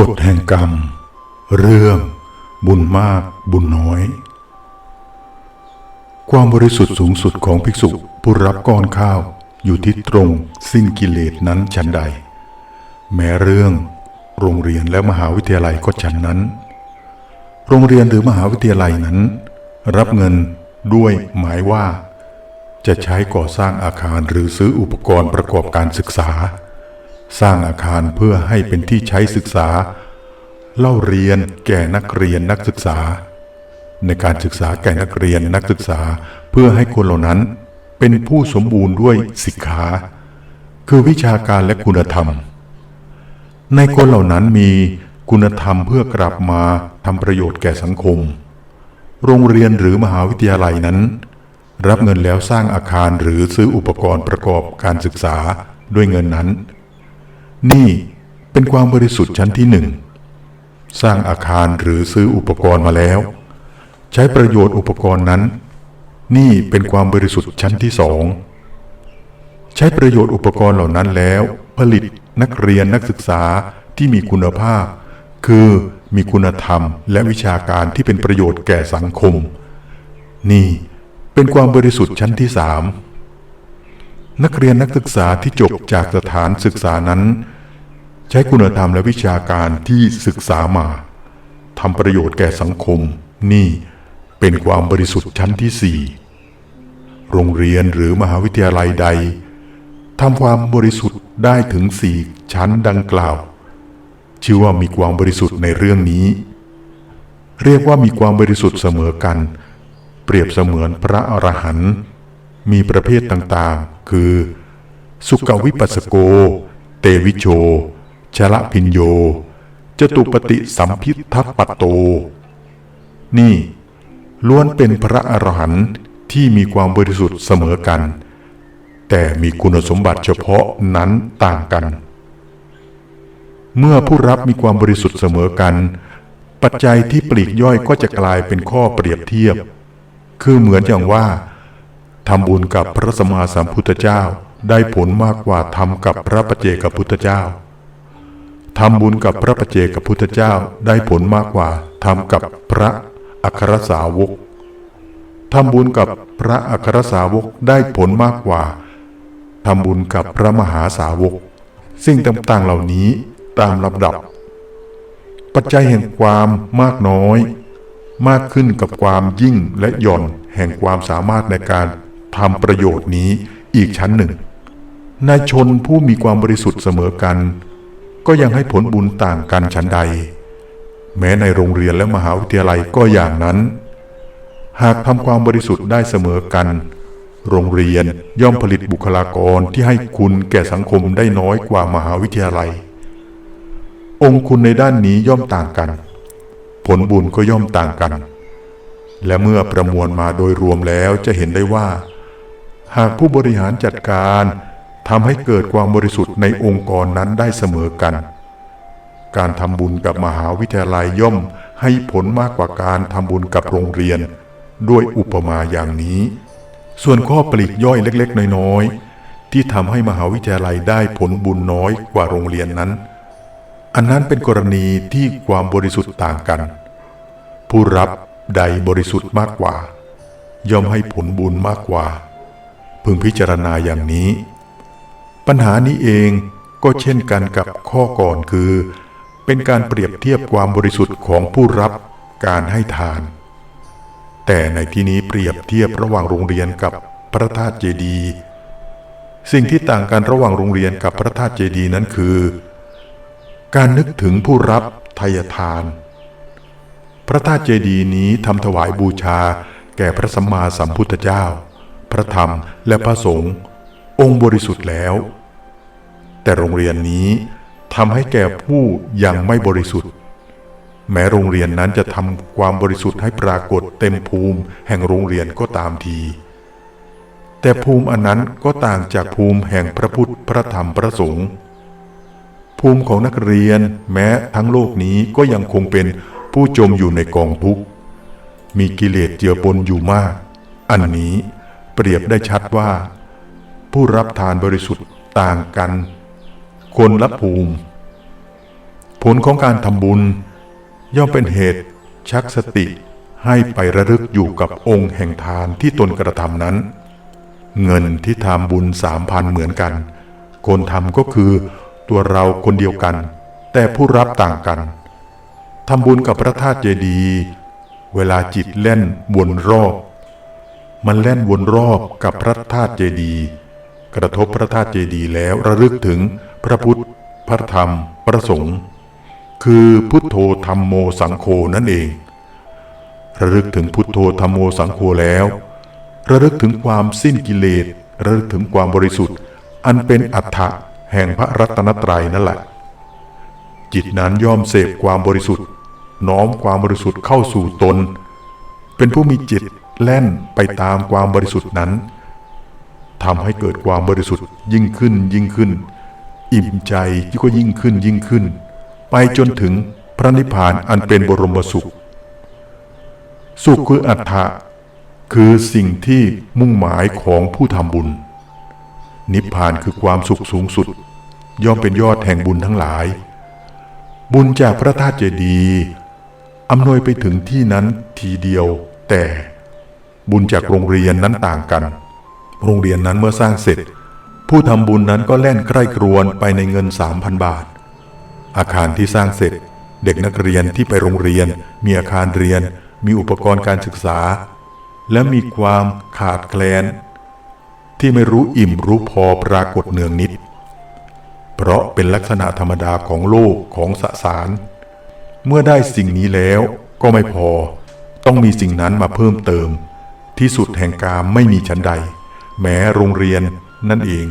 กฎแห่งกรรม เรื่องบุญมากบุญน้อย ความบริสุทธิ์สูงสุดของภิกษุผู้รับก้อนข้าวอยู่ที่ตรงสิ้นกิเลสนั้นฉันใด แม้เรื่องโรงเรียนและมหาวิทยาลัยก็ฉันนั้น โรงเรียนหรือมหาวิทยาลัยนั้น รับเงินด้วยหมายว่า จะใช้ก่อสร้างอาคารหรือซื้ออุปกรณ์ประกอบการศึกษา สร้างอาคารเพื่อให้เป็นที่ใช้ศึกษา เล่าเรียนแก่นักเรียนนักศึกษา ในการศึกษาแก่นักเรียนนักศึกษาเพื่อให้คนเหล่านั้น เป็นผู้สมบูรณ์ด้วยสิกขาคือวิชาการและคุณธรรม ในคนเหล่านั้นมีคุณธรรมเพื่อกลับมาทำประโยชน์แก่สังคม โรงเรียนหรือมหาวิทยาลัยนั้น รับเงินแล้วสร้างอาคารหรือซื้ออุปกรณ์ประกอบการศึกษาด้วยเงินนั้น นี่เป็นความบริสุทธิ์ชั้นที่หนึ่ง สร้างอาคารหรือซื้ออุปกรณ์มาแล้ว ใช้ประโยชน์อุปกรณ์นั้น นี่เป็นความบริสุทธิ์ชั้นที่สองใช้ประโยชน์อุปกรณ์เหล่านั้นแล้ว ผลิตนักเรียนนักศึกษาที่มีคุณภาพ คือมีคุณธรรมและวิชาการที่เป็นประโยชน์แก่สังคม นี่เป็นความบริสุทธิ์ชั้นที่สามนักเรียนนักศึกษาที่จบจากสถานศึกษานั้น ใช้คุณธรรมและวิชาการที่ศึกษามาทำประโยชน์แก่สังคม นี่เป็นความบริสุทธิ์ชั้นที่สี่โรงเรียนหรือมหาวิทยาลัยใดทำความบริสุทธิ์ได้ถึงสี่ชั้นดังกล่าว ชื่อว่ามีความบริสุทธิ์ในเรื่องนี้ เรียกว่ามีความบริสุทธิ์เสมอกัน เปรียบเสมือนพระอรหันต์มีประเภทต่างๆ คือ สุกวิปัสสโก เตวิโช ชละพินโย จตุปฏิสัมพิทัปปโต นี่ ล้วนเป็นพระอรหันต์ที่มีความบริสุทธิ์เสมอกัน แต่มีคุณสมบัติเฉพาะนั้นต่างกัน เมื่อผู้รับมีความบริสุทธิ์เสมอกัน ปัจจัยที่ปลีกย่อยก็จะกลายเป็นข้อเปรียบเทียบ คือเหมือนอย่างว่าทำบุญกับพระสมมาสัมพุทธเจ้าได้ผลมากกว่าทำกับพระปเจกับพุทธเจ้า ทำบุญกับพระปเจกับพุทธเจ้าได้ผลมากกว่าทำกับพระอัครสาวกทำบุญกับพระอัครสาวกได้ผลมากกว่าทำบุญกับพระมหาสาวกสิ่งต่างๆเหล่านี้ตามลำดับ ปัจจัยแห่งความมากน้อย มากขึ้นกับความยิ่งและหย่อนแห่งความสามารถในการทำประโยชน์นี้อีกชั้นหนึ่งนายชนผู้มีความบริสุทธิ์เสมอกัน ก็ยังให้ผลบุญต่างกันชั้นใด แม้ในโรงเรียนและมหาวิทยาลัยก็อย่างนั้น หากทำความบริสุทธิ์ได้เสมอกัน โรงเรียนย่อมผลิตบุคลากรที่ให้คุณแก่สังคมได้น้อยกว่ามหาวิทยาลัย องค์คุณในด้านนี้ย่อมต่างกัน ผลบุญก็ย่อมต่างกัน และเมื่อประมวลมาโดยรวมแล้วจะเห็นได้ว่า หากผู้บริหารจัดการ ทำให้เกิดความบริสุทธิ์ในองค์กรนั้นได้เสมอกัน การทำบุญกับมหาวิทยาลัยย่อมให้ผลมากกว่าการทำบุญกับโรงเรียน ด้วยอุปมาอย่างนี้ ส่วนข้อปลีกย่อยเล็กๆ น้อยๆ ที่ทำให้มหาวิทยาลัยได้ผลบุญน้อยกว่าโรงเรียนนั้น อันนั้นเป็นกรณีที่ความบริสุทธิ์ต่างกัน ผู้รับใดบริสุทธิ์มากกว่า ย่อมให้ผลบุญมากกว่า พึงพิจารณาอย่างนี้ ปัญหานี้เองก็เช่นกันกับข้อก่อนคือ เป็นการเปรียบเทียบความบริสุทธิ์ของผู้รับการให้ทาน แต่ในที่นี้เปรียบเทียบระหว่างโรงเรียนกับพระธาตุเจดีย์สิ่งที่ต่างกันระหว่างโรงเรียนกับพระธาตุเจดีย์นั้นคือ การนึกถึงผู้รับทายทาน พระธาตุเจดีย์นี้ทำถวายบูชาแก่พระสัมมาสัมพุทธเจ้า พระธรรมและพระสงฆ์องค์บริสุทธิ์แล้ว แต่โรงเรียนนี้ทำให้แก่ผู้ยังไม่บริสุทธิ์ แม้โรงเรียนนั้นจะทำความบริสุทธิ์ให้ปรากฏเต็มภูมิแห่งโรงเรียนก็ตามที แต่ภูมิอันนั้นก็ต่างจากภูมิแห่งพระพุทธพระธรรมพระสงฆ์ภูมิของนักเรียนแม้ทั้งโลกนี้ก็ยังคงเป็นผู้จมอยู่ในกองทุกข์ มีกิเลสเจือปนอยู่มาก อันนี้เปรียบได้ชัดว่า ผู้รับทานบริสุทธิ์ต่างกัน คนละภูมิผผลของการทำบุญ ย่อมเป็นเหตุชักสติให้ไประลึกอยู่กับองค์แห่งทานที่ตนกระทำนั้น เงินที่ทำบุญสามพันเหมือนกัน คนทำก็คือตัวเราคนเดียวกัน แต่ผู้รับต่างกันทำบุญกับพระธาตุเจดีย์เวลาจิตเล่นวนรอบ มันเล่นวนรอบกับพระธาตุเจดีย์กระทบพระธาตุเจดีย์แล้วระลึกถึง พระพุทธ พระธรรม พระสงฆ์ คือพุทโธธรรมโมสังโฆนั่นเอง ระลึกถึงพุทโธธรรมโมสังโฆแล้ว ระลึกถึงความสิ้นกิเลส ระลึกถึงความบริสุทธิ์ อันเป็นอัฏฐะแห่งพระรัตนตรัยนั่นแหละ จิตนั้นย่อมเสพความบริสุทธิ์ น้อมความบริสุทธิ์เข้าสู่ตน เป็นผู้มีจิตแล่นไปตามความบริสุทธิ์นั้นทำให้เกิดความบริสุทธิ์ยิ่งขึ้นยิ่งขึ้น อิ่มใจก็ยิ่งขึ้นยิ่งขึ้น ไปจนถึงพระนิพพานอันเป็นบรมสุข สุขคืออัฏฐะคือสิ่งที่มุ่งหมายของผู้ทำบุญ นิพพานคือความสุขสูงสุด ย่อมเป็นยอดแห่งบุญทั้งหลาย บุญจากพระธาตุเจดีย์อำนวยไปถึงที่นั้นทีเดียว แต่บุญจากโรงเรียนนั้นต่างกัน โรงเรียนนั้นเมื่อสร้างเสร็จ ผู้ทำบุญนั้นก็แล่นใกล้ครวนไปในเงิน3,000บาท อาคารที่สร้างเสร็จ เด็กนักเรียนที่ไปโรงเรียน มีอาคารเรียน มีอุปกรณ์การศึกษา และมีความขาดแคลน ที่ไม่รู้อิ่มรู้พอปรากฏเนืองนิด เพราะเป็นลักษณะธรรมดาของโลกของสสาร เมื่อได้สิ่งนี้แล้วก็ไม่พอ ต้องมีสิ่งนั้นมาเพิ่มเติม ที่สุดแห่งกามไม่มีชั้นใด แม้โรงเรียน นั่นเอง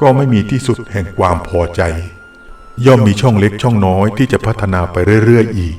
ก็ไม่มีที่สุดแห่งความพอใจ ย่อมมีช่องเล็กช่องน้อยที่จะพัฒนาไปเรื่อยๆอีก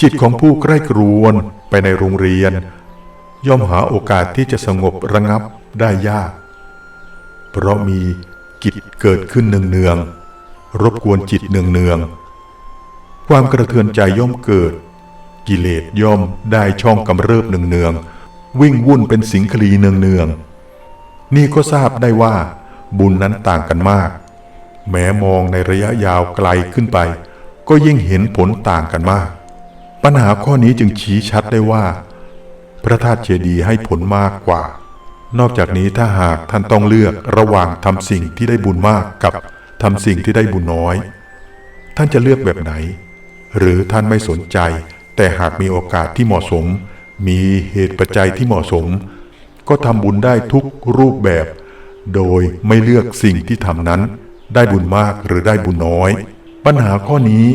จิตของผู้ใกล้กรวนไปในโรงเรียน ย่อมหาโอกาสที่จะสงบระงับได้ยาก เพราะมีกิจเกิดขึ้นเนืองๆรบกวนจิตเนืองๆความกระเทือนใจย่อมเกิด กิเลสย่อมได้ช่องกำเริบเนืองๆวิ่งวุ่นเป็นสิงคลีเนืองๆ นี่ก็ทราบได้ว่า บุญนั้นต่างกันมาก แม้มองในระยะยาวไกลขึ้นไป ก็ยิ่งเห็นผลต่างกันมาก ปัญหาข้อนี้จึงชี้ชัดได้ว่า พระธาตุเจดีย์ให้ผลมากกว่า นอกจากนี้ถ้าหากท่านต้องเลือกระหว่างทำสิ่งที่ได้บุญมากกับทำสิ่งที่ได้บุญน้อย ท่านจะเลือกแบบไหน หรือท่านไม่สนใจ แต่หากมีโอกาสที่เหมาะสม มีเหตุปัจจัยที่เหมาะสม ก็ทำบุญได้ทุกรูปแบบ โดยไม่เลือกสิ่งที่ทำนั้น ได้บุญมากหรือได้บุญน้อย ปัญหาข้อนี้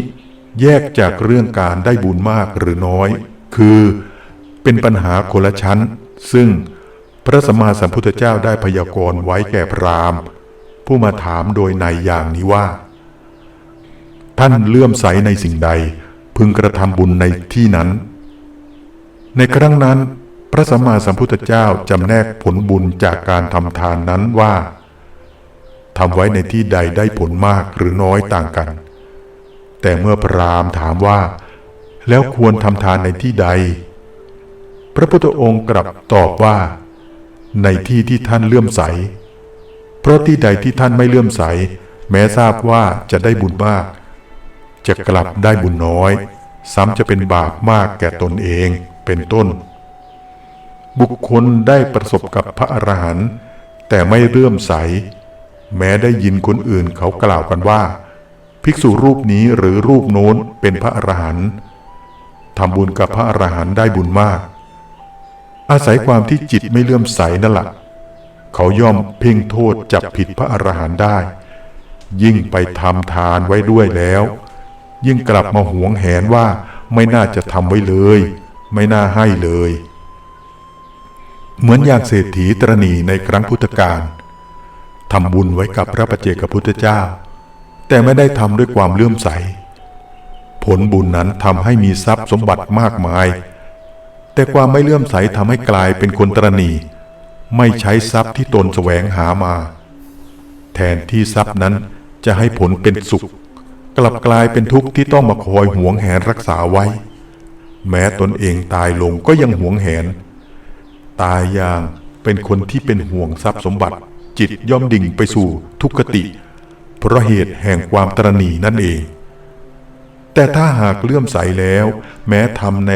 แยกจากเรื่องการได้บุญมากหรือน้อย คือเป็นปัญหาคนละชั้น ซึ่งพระสัมมาสัมพุทธเจ้าได้พยากรณ์ไว้แก่พราหมณ์ ผู้มาถามโดยในอย่างนี้ว่า ท่านเลื่อมใสในสิ่งใด พึงกระทำบุญในที่นั้น ในครั้งนั้น พระสัมมาสัมพุทธเจ้าจำแนกผลบุญจากการทำทานนั้นว่าทำไว้ในที่ใดได้ผลมากหรือน้อยต่างกัน แต่เมื่อพราหมณ์ถามว่า แล้วควรทำทานในที่ใด พระพุทธองค์กลับตอบว่า ในที่ที่ท่านเลื่อมใส เพราะที่ใดที่ท่านไม่เลื่อมใส แม้ทราบว่าจะได้บุญมาก จะกลับได้บุญน้อย ซ้ำจะเป็นบาปมากแก่ตนเองเป็นต้น บุคคลได้ประสบกับพระอรหันต์แต่ไม่เลื่อมใส แม้ได้ยินคนอื่นเขากล่าวกันว่า ภิกษุรูปนี้หรือรูปโน้นเป็นพระอรหันต์ทำบุญกับพระอรหันต์ได้บุญมาก อาศัยความที่จิตไม่เลื่อมใสนั่นแหละเขาย่อมเพ่งโทษจับผิดพระอรหันต์ได้ ยิ่งไปทำทานไว้ด้วยแล้ว ยิ่งกลับมาหวงแหนว่าไม่น่าจะทำไว้เลย ไม่น่าให้เลย เหมือนอย่างเศรษฐีตรณีในครั้งพุทธกาลทำบุญไว้กับพระประเจกับพุทธเจ้า แต่ไม่ได้ทำด้วยความเลื่อมใส ผลบุญนั้นทำให้มีทรัพย์สมบัติมากมาย แต่ความไม่เลื่อมใสทำให้กลายเป็นคนตรณี ไม่ใช้ทรัพย์ที่ตนแสวงหามา แทนที่ทรัพย์นั้นจะให้ผลเป็นสุข กลับกลายเป็นทุกข์ที่ต้องมาคอยหวงแหนรักษาไว้ แม้ตนเองตายลงก็ยังหวงแหน ตายอย่างเป็นคนที่เป็นห่วงทรัพย์สมบัติ จิตย่อมดิ่งไปสู่ทุกขติ เพราะเหตุแห่งความตรณีนั่นเอง แต่ถ้าหากเลื่อมใสแล้ว แม้ทำใน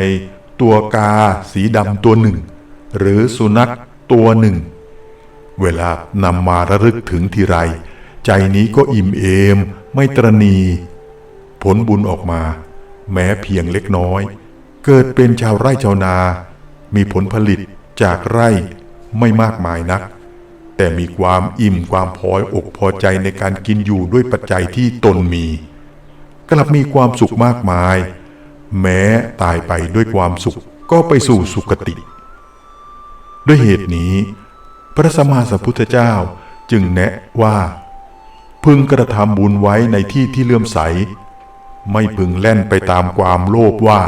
ตัวกาสีดำตัวหนึ่ง หรือสุนัขตัวหนึ่ง เวลานำมาระลึกถึงทีไร ใจนี้ก็อิ่มเอม ไม่ตรณี ผลบุญออกมา แม้เพียงเล็กน้อย เกิดเป็นชาวไร่ชาวนา มีผลผลิต จากไร่ไม่มากมายนัก แต่มีความอิ่มความพออกพอใจในการกินอยู่ด้วยปัจจัยที่ตนมี กลับมีความสุขมากมาย แม้ตายไปด้วยความสุขก็ไปสู่สุคติ ด้วยเหตุนี้ พระสัมมาสัมพุทธเจ้าจึงแนะว่า พึงกระทำบุญไว้ในที่ที่เลื่อมใส ไม่พึงแล่นไปตามความโลภว่า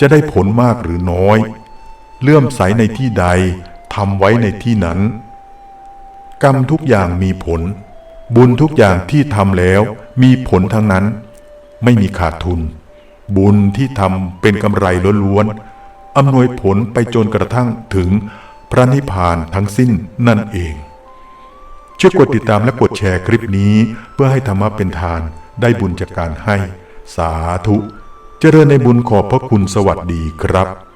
จะได้ผลมากหรือน้อย เลื่อมใสในที่ใดทำไว้ในที่นั้น กรรมทุกอย่างมีผล บุญทุกอย่างที่ทำแล้วมีผลทั้งนั้น ไม่มีขาดทุน บุญที่ทำเป็นกำไรล้วนๆอำนวยผลไปจนกระทั่งถึงพระนิพพานทั้งสิ้นนั่นเองช่วยกดติดตามและกดแชร์คลิปนี้เพื่อให้ธรรมะเป็นทานได้บุญจากการให้ สาธุ เจริญในบุญขอบพระคุณสวัสดีครับ